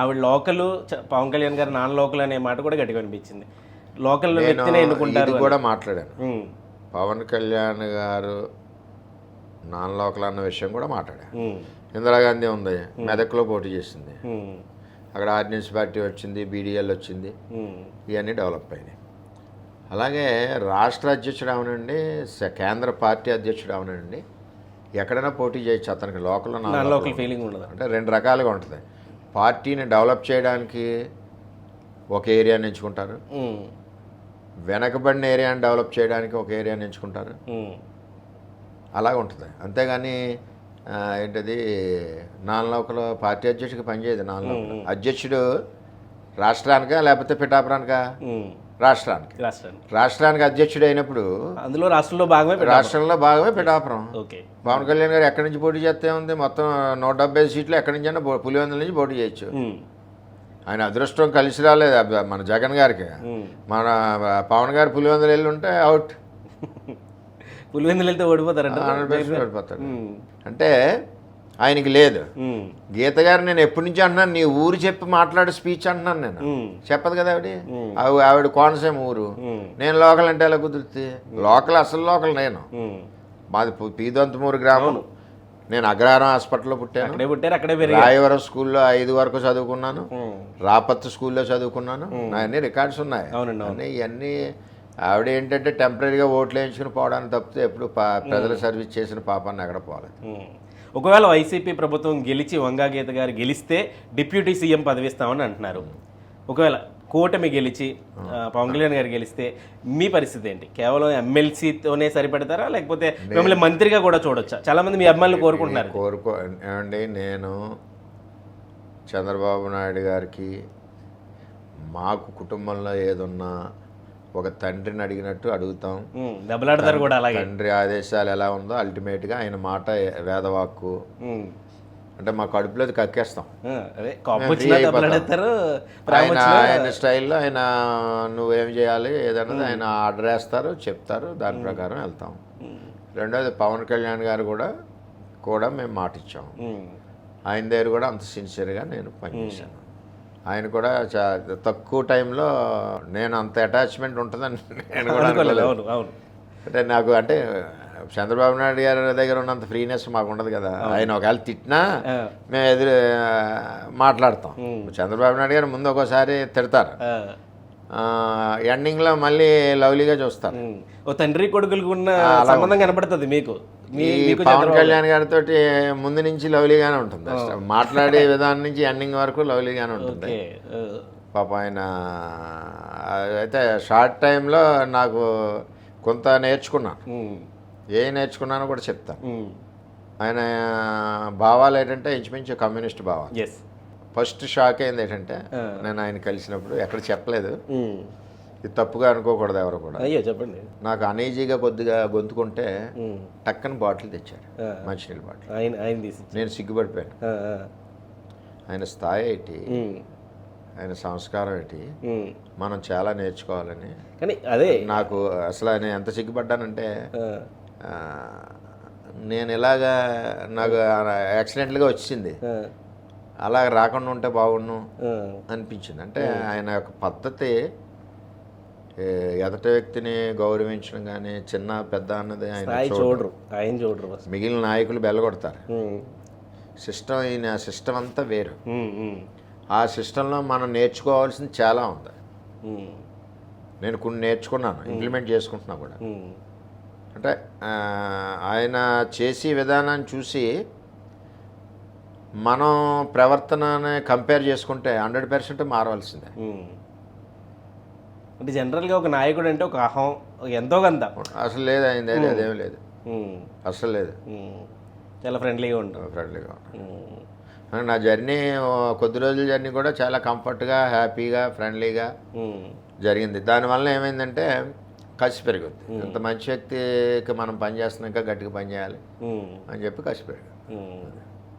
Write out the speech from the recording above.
ఆవిడ లోకల్ పవన్ కళ్యాణ్ గారు non local అనే మాట కూడా గట్టిగా అనిపించింది లోకల్ వ్యక్తినే ఎన్నుకుంటారు కూడా మాట్లాడాను. పవన్ కళ్యాణ్ గారు నాన్ లోకల్ అన్న విషయం కూడా మాట్లాడాను. ఇందిరాగాంధీ ఉంది మెదక్లో పోటీ చేసింది. అక్కడ ఆర్డినెన్స్ పార్టీ వచ్చింది బీడీఎల్ వచ్చింది. ఇవన్నీ డెవలప్ అయినాయి. అలాగే రాష్ట్ర అధ్యక్షుడు అవనండి కేంద్ర పార్టీ అధ్యక్షుడు అవనండి ఎక్కడైనా పోటీ చేయొచ్చు అతనికి లోకల్లో లోకల్ ఫీలింగ్ ఉండదు. అంటే రెండు రకాలుగా ఉంటుంది. పార్టీని డెవలప్ చేయడానికి ఒక ఏరియాని ఎంచుకుంటారు. వెనకబడిన ఏరియాని డెవలప్ చేయడానికి ఒక ఏరియాని ఎంచుకుంటారు. అలాగ ఉంటుంది. అంతేగాని ఏంటది నాన్ లోకల్ పార్టీ అధ్యక్షుడికి పనిచేయదు లోకల్ అధ్యక్షుడు రాష్ట్రానికా లేకపోతే పిఠాపురానికా. రాష్ట్రానికి. రాష్ట్రానికి. రాష్ట్రానికి అధ్యక్షుడు అయినప్పుడు అందులో రాష్ట్రంలో భాగమే. రాష్ట్రంలో భాగమే పిఠాపురం ఓకే. పవన్ కళ్యాణ్ గారు ఎక్కడి నుంచి పోటీ చేస్తే ఉంది? మొత్తం నూట డెబ్బై సీట్లు ఎక్కడి నుంచి అయినా పులివెందుల నుంచి పోటీ చేయొచ్చు. ఆయన అదృష్టం కలిసి రాలేదు మన జగన్ గారికి. మన పవన్ గారు పులివెందులు వెళ్ళి ఉంటే అవుట్. పులివెందులు వెళ్తే ఓడిపోతారంట. ఉమ్, అంటే ఆయనకి లేదు. గీత గారు నేను ఎప్పటి నుంచి అంటున్నాను నీ ఊరు చెప్పి మాట్లాడే స్పీచ్ అంటున్నాను నేను. చెప్పదు కదా ఆవిడ? ఆవి- ఆవిడ కోనసీమ ఊరు. నేను లోకల్ అంటే ఎలా కుదురుతుంది? లోకల్ అసలు లోకల్ నేను. మాది పీదొంతమూరు గ్రామం. నేను అగ్రహారం హాస్పిటల్లో పుట్టాను. పుట్టారు అక్కడే రాయవరం స్కూల్లో ఐదు వరకు చదువుకున్నాను. ఉమ్, రాపత్తు స్కూల్లో చదువుకున్నాను. అన్ని రికార్డ్స్ ఉన్నాయి. అన్నీ ఇవన్నీ ఆవిడ ఏంటంటే టెంపరీగా ఓట్లు వేయించుకుని పోవడానికి తప్పితే ఎప్పుడు ప్రజల సర్వీస్ చేసిన పాపాన్ని ఎక్కడ పోలేదు. ఒకవేళ వైసీపీ ప్రభుత్వం గెలిచి వంగా గీత గారు గెలిస్తే డిప్యూటీ సీఎం పదవి ఇస్తామని అంటున్నారు. ఒకవేళ కూటమి గెలిచి పవన్ కళ్యాణ్ గారు గెలిస్తే మీ పరిస్థితి ఏంటి? కేవలం ఎమ్మెల్సీతోనే సరిపెడతారా? లేకపోతే మిమ్మల్ని మంత్రిగా కూడా చూడొచ్చా? చాలా మంది మీ అమ్మాయిలు కోరుకుంటున్నారు. కోరుకో ఏమండి నేను చంద్రబాబు నాయుడు గారికి మాకు కుటుంబంలో ఏదున్నా ఒక తండ్రిని అడిగినట్టు అడుగుతాం. దెబ్బలాడతారు కూడా అలాగే. తండ్రి ఆదేశాలు ఎలా ఉందో అల్టిమేట్గా ఆయన మాట వేదవాక్కు. అంటే మా కడుపులో కక్కేస్తాం. ఆయన ఆయన స్టైల్లో ఆయన నువ్వేం చేయాలి ఏదన్నది ఆయన ఆర్డర్ వేస్తారు చెప్తారు దాని ప్రకారం వెళ్తాం. రెండోది పవన్ కళ్యాణ్ గారు కూడా కూడా మేము మాట ఇచ్చాం ఉమ్, ఆయన దగ్గర కూడా అంత సిన్సియర్గా నేను పనిచేశాను. ఆయన కూడా చా- తక్కువ టైంలో నేను అంత అటాచ్మెంట్ ఉంటుందని నేను కూడా అవును అవును. అంటే నాకు అంటే చంద్రబాబు నాయుడు గారి దగ్గర ఉన్నంత ఫ్రీనెస్ మాకు ఉండదు కదా. ఆయన ఒకవేళ తిట్టినా మేము ఎదురు మాట్లాడతాం. చంద్రబాబు నాయుడు గారు ముందు ఒక్కోసారి తిడతారు. ఎండింగ్లో మళ్ళీ లవ్లీగా చూస్తారు. ఓ తండ్రి కొడుకులకు ఉన్న సంబంధం కనపడుతుంది మీకు. మీ ఈ మీకు పవన్ కళ్యాణ్ గారితో ముందు నుంచి లవ్లీగానే ఉంటుంది. మాట్లాడే విధానం నుంచి ఎండింగ్ వరకు లవ్లీగానే ఉంటుంది. పాప ఆయన అయితే షార్ట్ టైంలో నాకు కొంత నేర్చుకున్నాను ఏ నేర్చుకున్నానో కూడా చెప్తాను. ఆయన భావాలు ఏంటంటే ఇంచుమించు కమ్యూనిస్ట్ భావాలు. ఫస్ట్ షాక్ అయింది ఏంటంటే నేను ఆయన కలిసినప్పుడు ఎక్కడ చెప్పలేదు. ఇది తప్పుగా అనుకోకూడదు ఎవరు కూడా. అయ్యో చెప్పండి. నాకు అనీజీగా కొద్దిగా గొంతుకుంటే. టక్కన బాటిల్ తెచ్చారు ఆ. మంచినీళ్ళ బాటిల్. ఆయన ఆయన తీసి నేను సిగ్గుపడిపోయాను. ఆయన స్థాయి ఏంటి? ఆయన సంస్కారం ఏంటి. మనం చాలా నేర్చుకోవాలని. కానీ అదే. నాకు అసలు ఆయన ఎంత సిగ్గుపడ్డానంటే నేను ఇలాగా నాకు యాక్సిడెంట్గా వచ్చింది. అలా రాకుండా ఉంటే బాగుండు. అనిపించింది. అంటే ఆయన యొక్క పద్ధతి ఎదటి వ్యక్తిని గౌరవించడం కానీ చిన్న పెద్ద అన్నది ఆయన చూడరు. ఆయన చూడరు మిగిలిన నాయకులు బెల్లగొడతారు. సిస్టమ్ ఈయన సిస్టమ్ అంతా వేరు. ఆ సిస్టంలో మనం నేర్చుకోవాల్సింది చాలా ఉంది. నేను కొన్ని నేర్చుకున్నాను ఇంప్లిమెంట్ చేసుకుంటున్నా కూడా. అంటే ఆయన చేసే విధానాన్ని చూసి మనం ప్రవర్తనని కంపేర్ చేసుకుంటే హండ్రెడ్ పర్సెంట్ మారవలసిందే. అంటే జనరల్గా ఒక నాయకుడు అంటే ఒక అహం ఎంతో కొంత అసలు లేదు అయింది అదేం లేదు. ఉమ్, అసలు లేదు. చాలా ఫ్రెండ్లీగా ఉంటారు ఫ్రెండ్లీగా ఉమ్, నా జర్నీ కొద్ది రోజుల జర్నీ కూడా చాలా కంఫర్ట్గా హ్యాపీగా ఫ్రెండ్లీగా జరిగింది. దానివల్ల ఏమైందంటే కసి పెరుగుద్ది ఇంత మంచి వ్యక్తికి మనం పని చేస్తున్నాక గట్టిగా పని చేయాలి ఉమ్, అని చెప్పి కసి పెరిగింది.